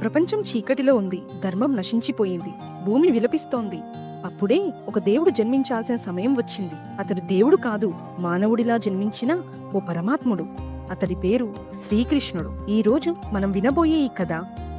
ప్రపంచం చీకటిలో ఉంది. ధర్మం నశించిపోయింది. భూమి విలపిస్తోంది. అప్పుడే ఒక దేవుడు జన్మించాల్సిన సమయం వచ్చింది. అతడు దేవుడు కాదు మానవుడిలా జన్మించిన ఓ పరమాత్ముడు. అతడి పేరు శ్రీకృష్ణుడు. ఈ రోజు మనం వినబోయే ఈ కథ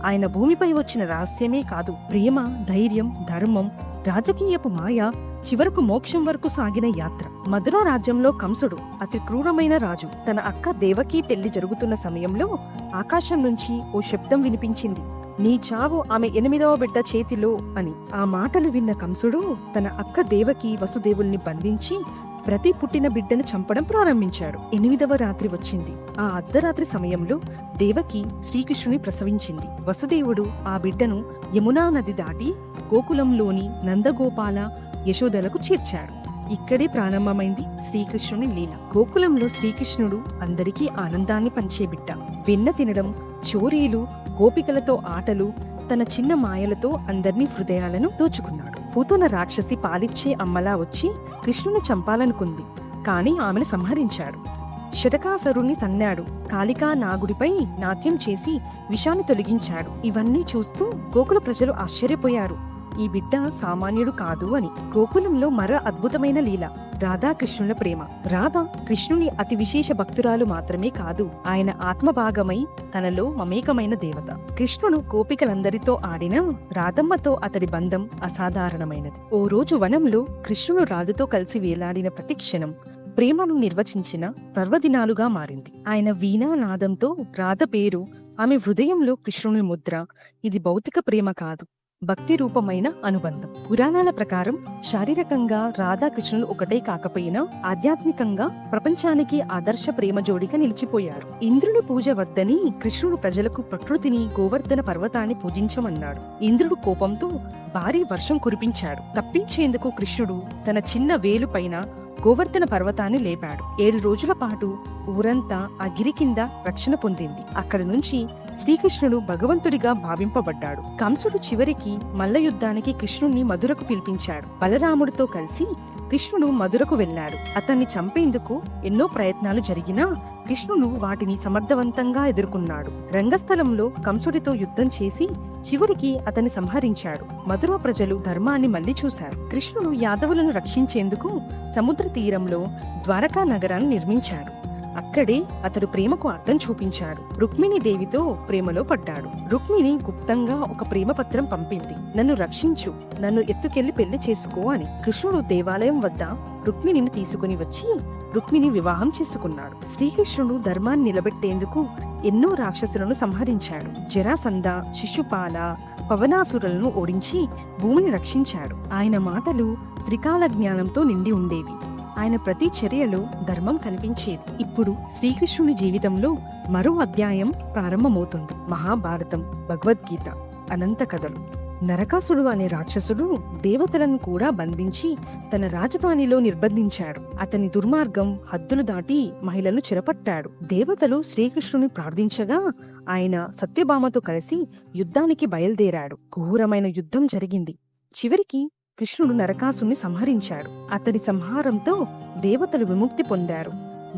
ఆయన భూమిపై వచ్చిన రహస్యమే కాదు. ప్రేమ ధైర్యం ధర్మం రాజకీయపు మాయ చివరకు మోక్షం వరకు సాగిన యాత్ర. మధుర రాజ్యంలో కంసుడు అతి క్రూరమైన రాజు. తన అక్క దేవకి పెళ్ళి జరుగుతున్న సమయంలో ఆకాశం నుంచి ఓ శబ్దం వినిపించింది. నీ చావు ఆమె ఎనిమిదవ బిడ్డ చేతిలో అని. ఆ మాటలు విన్న కంసుడు తన అక్క దేవకి వసుదేవుల్ని బంధించి ప్రతి పుట్టిన బిడ్డను చంపడం ప్రారంభించాడు. ఎనిమిదవ రాత్రి వచ్చింది. ఆ అర్ధరాత్రి సమయంలో దేవకి శ్రీకృష్ణుని ప్రసవించింది. వసుదేవుడు ఆ బిడ్డను యమునా నది దాటి గోకులంలోని నందగోపాల యశోదలకు చేర్చాడు. ఇక్కడే ప్రారంభమైంది శ్రీకృష్ణుని లీల. గోకులంలో శ్రీకృష్ణుడు అందరికీ ఆనందాన్ని పంచే బిడ్డ. వెన్న తినడం చోరీలు గోపికలతో ఆటలు తన చిన్న మాయలతో అందర్నీ హృదయాలను దోచుకున్నాడు. పూతన రాక్షసి పాలిచ్చే అమ్మలా వచ్చి కృష్ణుని చంపాలనుకుంది. కాని ఆమెను సంహరించాడు. శతకాసరుణ్ణి తన్నాడు. కాళికా నాగుడిపై నాట్యం చేసి విషాన్ని తొలగించాడు. ఇవన్నీ చూస్తూ గోకుల ప్రజలు ఆశ్చర్యపోయారు. ఈ బిడ్డ సామాన్యుడు కాదు అని. గోకులంలో మరో అద్భుతమైన లీల. రాధాకృష్ణుల ప్రేమ. రాధ కృష్ణుని అతి విశేష భక్తురాలు మాత్రమే కాదు ఆయన ఆత్మభాగమై తనలో మమేకమైన దేవత. కృష్ణుడు గోపికలందరితో ఆడిన రాధమ్మతో అతడి బంధం అసాధారణమైనది. ఓ రోజు వనంలో కృష్ణుడు రాధతో కలిసి వేలాడిన ప్రతి క్షణం ప్రేమను నిర్వచించిన పర్వదినాలుగా మారింది. ఆయన వీణా నాదంతో రాధ పేరు ఆమె హృదయంలో కృష్ణుని ముద్ర. ఇది భౌతిక ప్రేమ కాదు. భక్తి రూపమైన అనుబంధం. పురాణాల ప్రకారం శారీరకంగా రాధాకృష్ణులు ఒకటే కాకపోయినా ఆధ్యాత్మికంగా ప్రపంచానికి ఆదర్శ ప్రేమ జోడిగా నిలిచిపోయారు. ఇంద్రుని పూజ వద్దని కృష్ణుడు ప్రజలకు ప్రకృతిని గోవర్ధన పర్వతాన్ని పూజించమన్నాడు. ఇంద్రుడు కోపంతో భారీ వర్షం కురిపించాడు. తప్పించేందుకు కృష్ణుడు తన చిన్న వేలు పైన గోవర్ధన పర్వతాన్ని లేపాడు. ఏడు రోజుల పాటు ఊరంతా ఆ గిరి కింద రక్షణ పొందింది. అక్కడి నుంచి శ్రీకృష్ణుడు భగవంతుడిగా భావింపబడ్డాడు. కంసుడు చివరికి మల్ల యుద్ధానికి కృష్ణుణ్ణి మధురకు పిలిపించాడు. బలరాముడితో కలిసి కృష్ణుడు మధురకు వెళ్ళాడు. అతన్ని చంపేందుకు ఎన్నో ప్రయత్నాలు జరిగినా కృష్ణుడు వాటిని సమర్థవంతంగా ఎదుర్కొన్నాడు. రంగస్థలంలో కంసుడితో యుద్ధం చేసి చివరికి అతన్ని సంహరించాడు. మధుర ప్రజలు ధర్మాన్ని మళ్ళీ చూశారు. కృష్ణుడు యాదవులను రక్షించేందుకు సముద్ర తీరంలో ద్వారకా నగరాన్ని నిర్మించాడు. అక్కడే అతడు ప్రేమకు అర్థం చూపించాడు. రుక్మిణి దేవితో ప్రేమలో పడ్డాడు. రుక్మిణి గుప్తంగా ఒక ప్రేమ పత్రం పంపింది. నన్ను రక్షించు. నన్ను ఎత్తుకెళ్ళి పెళ్ళి చేసుకో అని కృష్ణుడు దేవాలయం వద్ద రుక్మిణిని తీసుకుని వచ్చి రుక్మిణి వివాహం చేసుకున్నాడు. శ్రీకృష్ణుడు ధర్మాన్ని నిలబెట్టేందుకు ఎన్నో రాక్షసులను సంహరించాడు. జరాసంద శిశుపాల పవనాసురులను ఓడించి భూమిని రక్షించాడు. ఆయన మాటలు త్రికాల జ్ఞానంతో నిండి ఉండేవి. ఆయన ప్రతి చర్యలో ధర్మం కనిపించేది. ఇప్పుడు శ్రీకృష్ణుని జీవితంలో మరో అధ్యాయం ప్రారంభమవుతుంది. మహాభారతం భగవద్గీత అనంత కథలు. నరకాసుడు అనే రాక్షసుడు దేవతలను కూడా బంధించి తన రాజధానిలో నిర్బంధించాడు. అతని దుర్మార్గం హద్దులు దాటి మహిళను చెరపట్టాడు. దేవతలు శ్రీకృష్ణుని ప్రార్థించగా ఆయన సత్యభామతో కలిసి యుద్ధానికి బయలుదేరాడు. ఘోరమైన యుద్ధం జరిగింది. చివరికి కృష్ణుడు నరకాసుని సంహరించాడు. అతడి సంహారంతో దేవతలు విముక్తి పొందారు.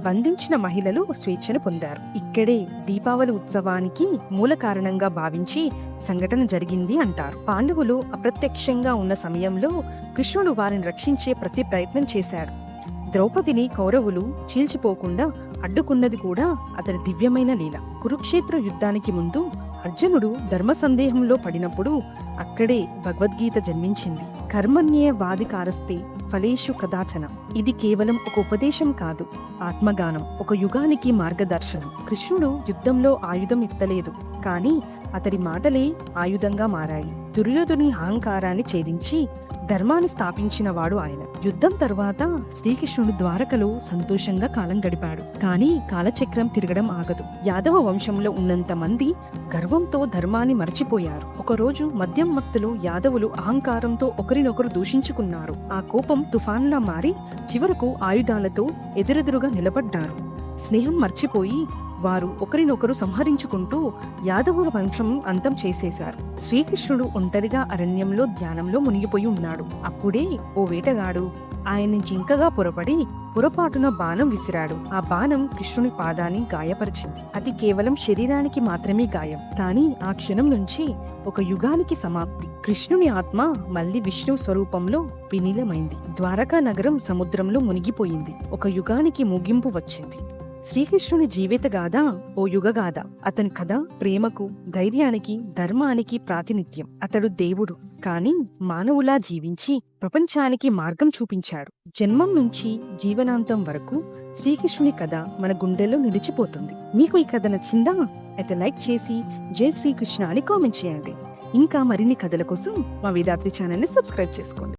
బంధించిన మహిళలు స్వేచ్ఛను పొందారు. ఇక్కడే దీపావళి ఉత్సవానికి మూల కారణంగా భావించి సంఘటన జరిగింది అంటారు. పాండవులు అప్రత్యక్షంగా ఉన్న సమయంలో కృష్ణుడు వారిని రక్షించే ప్రతి ప్రయత్నం చేశాడు. ద్రౌపదిని కౌరవులు చీల్చిపోకుండా అడ్డుకున్నది కూడా అతని దివ్యమైన లీల. కురుక్షేత్ర యుద్ధానికి ముందు అర్జునుడు ధర్మ సందేహంలో పడినప్పుడు అక్కడే భగవద్గీత జన్మించింది. కర్మణ్యే వాదికారస్తే ఫలేషు కదాచన. ఇది కేవలం ఒక ఉపదేశం కాదు ఆత్మగానం ఒక యుగానికి మార్గదర్శనం. కృష్ణుడు యుద్ధంలో ఆయుధం ఎత్తలేదు కానీ అతడి మాటలే ఆయుధంగా మారాయి. దుర్యోధుని అహంకారాన్ని ఛేదించి ధర్మాన్ని స్థాపించిన వాడు ఆయన. యుద్ధం తర్వాత శ్రీకృష్ణుడు ద్వారకలో సంతోషంగా కాలం గడిపాడు. కానీ కాలచక్రం తిరగడం ఆగదు. యాదవ వంశంలో ఉన్నంత మంది గర్వంతో ధర్మాన్ని మరచిపోయారు. ఒకరోజు మద్యం మత్తులో యాదవులు అహంకారంతో ఒకరినొకరు దూషించుకున్నారు. ఆ కోపం తుఫాన్లా మారి చివరకు ఆయుధాలతో ఎదురెదురుగా నిలబడ్డారు. స్నేహం మర్చిపోయి వారు ఒకరినొకరు సంహరించుకుంటూ యాదవుల వంశం అంతం చేసేశారు. శ్రీకృష్ణుడు ఒంటరిగా అరణ్యంలో ధ్యానంలో మునిగిపోయి ఉన్నాడు. అప్పుడే ఓ వేటగాడు ఆయన్ని జింకగా పొరపడి పొరపాటున బాణం విసిరాడు. ఆ బాణం కృష్ణుని పాదాన్ని గాయపరిచింది. అది కేవలం శరీరానికి మాత్రమే గాయం. కానీ ఆ క్షణం నుంచి ఒక యుగానికి సమాప్తి. కృష్ణుని ఆత్మ మళ్ళీ విష్ణు స్వరూపంలో వినీలమైంది ద్వారకా నగరం సముద్రంలో మునిగిపోయింది. ఒక యుగానికి ముగింపు వచ్చింది. శ్రీకృష్ణుని జీవిత గాథ ఓ యుగగాథ అతని కథ ప్రేమకు ధైర్యానికి ధర్మానికి ప్రాతినిధ్యం. అతడు దేవుడు. కాని మానవులా జీవించి ప్రపంచానికి మార్గం చూపించాడు. జన్మం నుంచి జీవనాంతం వరకు శ్రీకృష్ణుని కథ మన గుండెల్లో నిలిచిపోతుంది. మీకు ఈ కథ నచ్చిందా? అయితే లైక్ చేసి జై శ్రీకృష్ణ అని కామెంట్ చేయండి. ఇంకా మరిన్ని కథల కోసం మా వేదాత్రి ఛానల్ని సబ్స్క్రైబ్ చేసుకోండి.